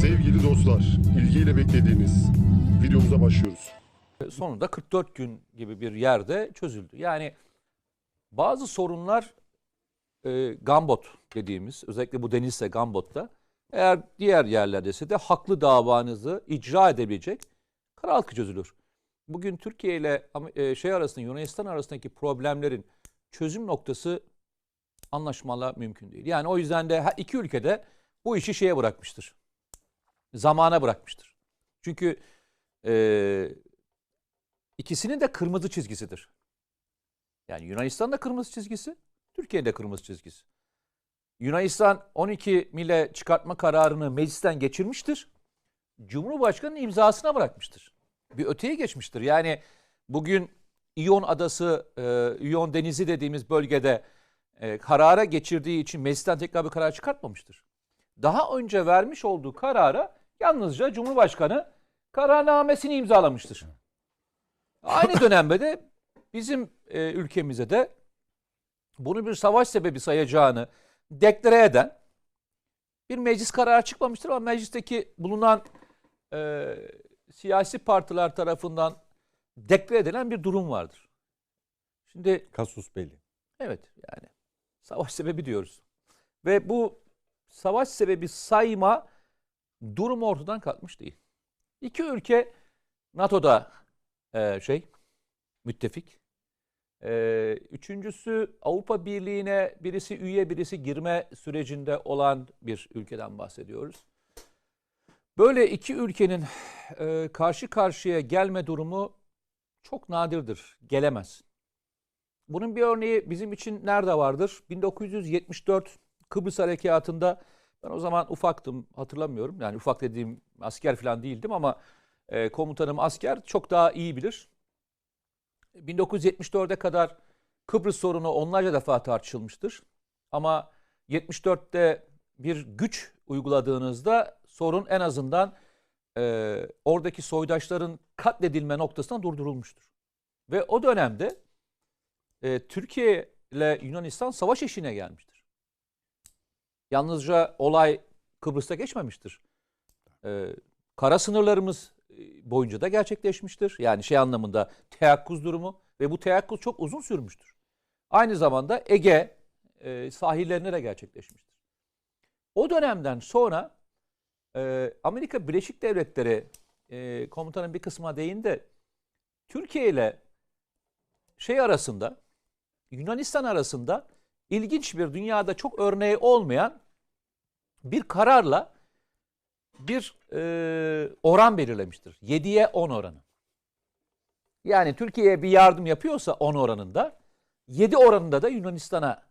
Sevgili dostlar, ilgiyle beklediğiniz videomuza başlıyoruz. sonunda 44 gün gibi bir yerde çözüldü. Yani bazı sorunlar e, Gambot dediğimiz özellikle bu denizse Gambot'ta eğer diğer yerlerde ise de haklı davanızı icra edebilecek karar halkı çözülür. Bugün Türkiye ile e, şey arasında Yunanistan arasındaki problemlerin çözüm noktası anlaşmalar mümkün değil. Yani o yüzden de iki ülkede bu işi şeye bırakmıştır. Zamana bırakmıştır. Çünkü e, İkisinin de kırmızı çizgisidir. Yani Yunanistan da kırmızı çizgisi, Türkiye de kırmızı çizgisi. Yunanistan 12 mile çıkartma kararını meclisten geçirmiştir. Cumhurbaşkanının imzasına bırakmıştır. Bir öteye geçmiştir. Yani bugün İyon Adası, e, İyon Denizi dediğimiz bölgede e, karara geçirdiği için meclisten tekrar bir karar çıkartmamıştır. Daha önce vermiş olduğu karara yalnızca Cumhurbaşkanı kararnamesini imzalamıştır. Aynı dönemde de bizim e, ülkemize de bunu bir savaş sebebi sayacağını deklare eden bir meclis kararı çıkmamıştır ama meclisteki bulunan e, siyasi partiler tarafından deklare edilen bir durum vardır. Şimdi Kasus belli. evet yani savaş sebebi diyoruz. Ve bu savaş sebebi sayma durum ortadan kalkmış değil. İki ülke NATO'da e, şey müttefik. E, üçüncüsü Avrupa Birliği'ne birisi üye birisi girme sürecinde olan bir ülkeden bahsediyoruz. Böyle iki ülkenin e, karşı karşıya gelme durumu çok nadirdir. Gelemez. Bunun bir örneği bizim için nerede vardır? 1974 Kıbrıs Harekatı'nda ben o zaman ufaktım hatırlamıyorum. Yani ufak dediğim asker falan değildim ama e, komutanım asker çok daha iyi bilir. 1974'e kadar Kıbrıs sorunu onlarca defa tartışılmıştır. Ama 74'te bir güç uyguladığınızda sorun en azından e, oradaki soydaşların katledilme noktasına durdurulmuştur. Ve o dönemde e, Türkiye ile Yunanistan savaş eşiğine gelmiştir. Yalnızca olay Kıbrıs'ta geçmemiştir. E, kara sınırlarımız e, boyunca da gerçekleşmiştir. Yani şey anlamında teyakkuz durumu ve bu teyakkuz çok uzun sürmüştür. Aynı zamanda Ege e, sahillerine de gerçekleşmiştir. O dönemden sonra e, Amerika Birleşik Devletleri e, komutanın bir kısmına değindi. Türkiye ile şey arasında Yunanistan arasında ilginç bir dünyada çok örneği olmayan bir kararla bir e, oran belirlemiştir. 7'ye 10 oranı. Yani Türkiye'ye bir yardım yapıyorsa 10 oranında 7 oranında da Yunanistan'a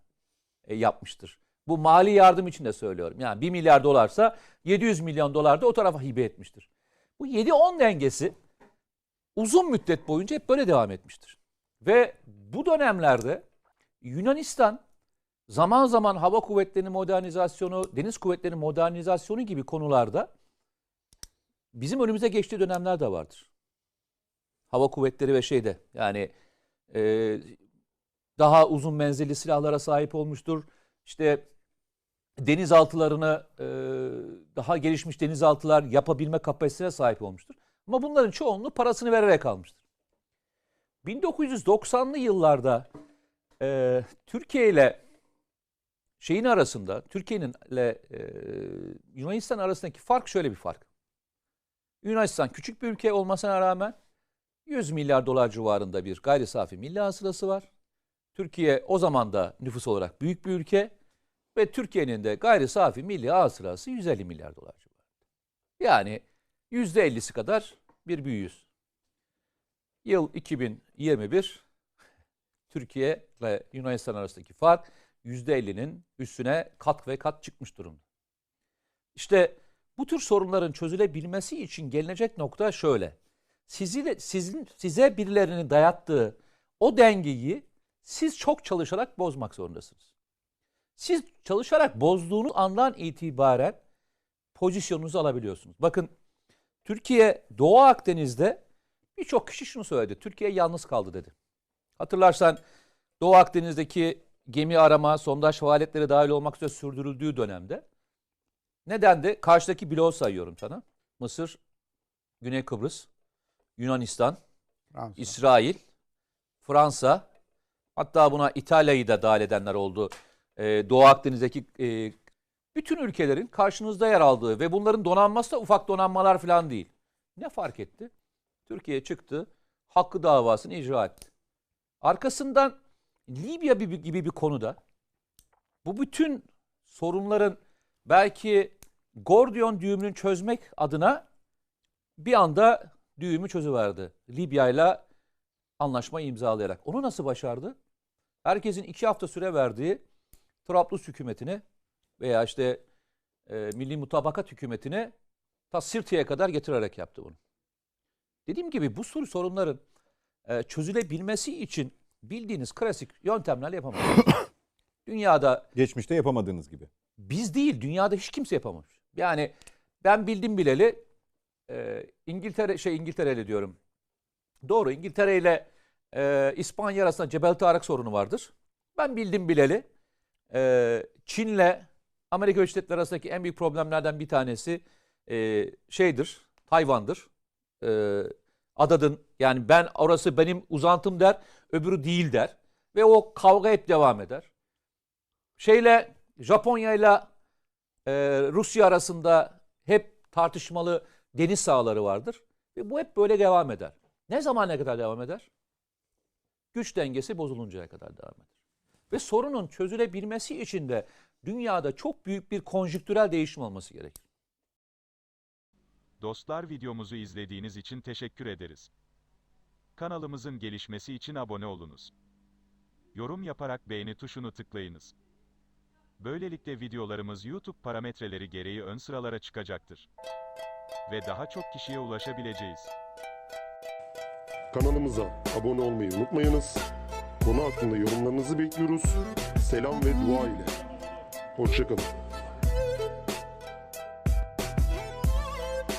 e, yapmıştır. Bu mali yardım için de söylüyorum. Yani 1 milyar dolarsa 700 milyon dolar da o tarafa hibe etmiştir. Bu 7-10 dengesi uzun müddet boyunca hep böyle devam etmiştir. Ve bu dönemlerde Yunanistan zaman zaman hava kuvvetlerinin modernizasyonu, deniz kuvvetlerinin modernizasyonu gibi konularda bizim önümüze geçtiği dönemler de vardır. Hava kuvvetleri ve şeyde yani e, daha uzun menzilli silahlara sahip olmuştur. İşte denizaltılarını e, daha gelişmiş denizaltılar yapabilme kapasitesine sahip olmuştur. Ama bunların çoğunluğu parasını vererek almıştır. 1990'lı yıllarda e, Türkiye ile şeyin arasında, Türkiye'nin ile e, Yunanistan arasındaki fark şöyle bir fark. Yunanistan küçük bir ülke olmasına rağmen 100 milyar dolar civarında bir gayri safi milli hasılası var. Türkiye o zaman da nüfus olarak büyük bir ülke ve Türkiye'nin de gayri safi milli hasılası 150 milyar dolar civarında. Yani %50'si kadar bir büyüğüz. Yıl 2021 Türkiye ile Yunanistan arasındaki fark %50'nin üstüne kat ve kat çıkmış durumda. İşte bu tür sorunların çözülebilmesi için gelinecek nokta şöyle. Sizi, sizin, size birilerinin dayattığı o dengeyi siz çok çalışarak bozmak zorundasınız. Siz çalışarak bozduğunuz andan itibaren pozisyonunuzu alabiliyorsunuz. Bakın Türkiye Doğu Akdeniz'de birçok kişi şunu söyledi. Türkiye yalnız kaldı dedi. Hatırlarsan Doğu Akdeniz'deki gemi arama, sondaj faaliyetleri dahil olmak üzere sürdürüldüğü dönemde neden de karşıdaki bloğu sayıyorum sana. Mısır, Güney Kıbrıs, Yunanistan, Fransa. İsrail, Fransa, hatta buna İtalya'yı da dahil edenler oldu. Ee, Doğu Akdeniz'deki e, bütün ülkelerin karşınızda yer aldığı ve bunların donanması da ufak donanmalar falan değil. Ne fark etti? Türkiye çıktı, hakkı davasını icra etti. Arkasından Libya gibi bir konuda bu bütün sorunların belki Gordiyon düğümünü çözmek adına bir anda düğümü çözüverdi. Libya ile anlaşmayı imzalayarak. Onu nasıl başardı? Herkesin iki hafta süre verdiği Trablus hükümetini veya işte e, Milli Mutabakat hükümetini ta Sirti'ye kadar getirerek yaptı bunu. Dediğim gibi bu soru sorunların e, çözülebilmesi için bildiğiniz klasik yöntemlerle yapamıyoruz. Dünyada Geçmişte yapamadığınız gibi. biz değil dünyada hiç kimse yapamamış. Yani ben bildim bileli e, İngiltere şey İngiltere'li diyorum. Doğru İngiltere ile e, İspanya arasında Cebel Tarık sorunu vardır. Ben bildim bileli e, Çin'le Amerika Devletleri arasındaki en büyük problemlerden bir tanesi e, şeydir, Tayvan'dır. E, adadın yani ben orası benim uzantım der, öbürü değil der. Ve o kavga hep devam eder. Şeyle Japonya ile e, Rusya arasında hep tartışmalı deniz sahaları vardır. Ve bu hep böyle devam eder. Ne zamana kadar devam eder? Güç dengesi bozuluncaya kadar devam eder. Ve sorunun çözülebilmesi için de dünyada çok büyük bir konjüktürel değişim olması gerekir. Dostlar videomuzu izlediğiniz için teşekkür ederiz. Kanalımızın gelişmesi için abone olunuz. Yorum yaparak beğeni tuşunu tıklayınız. Böylelikle videolarımız YouTube parametreleri gereği ön sıralara çıkacaktır. Ve daha çok kişiye ulaşabileceğiz. Kanalımıza abone olmayı unutmayınız. Konu hakkında yorumlarınızı bekliyoruz. Selam ve dua ile. Hoşçakalın.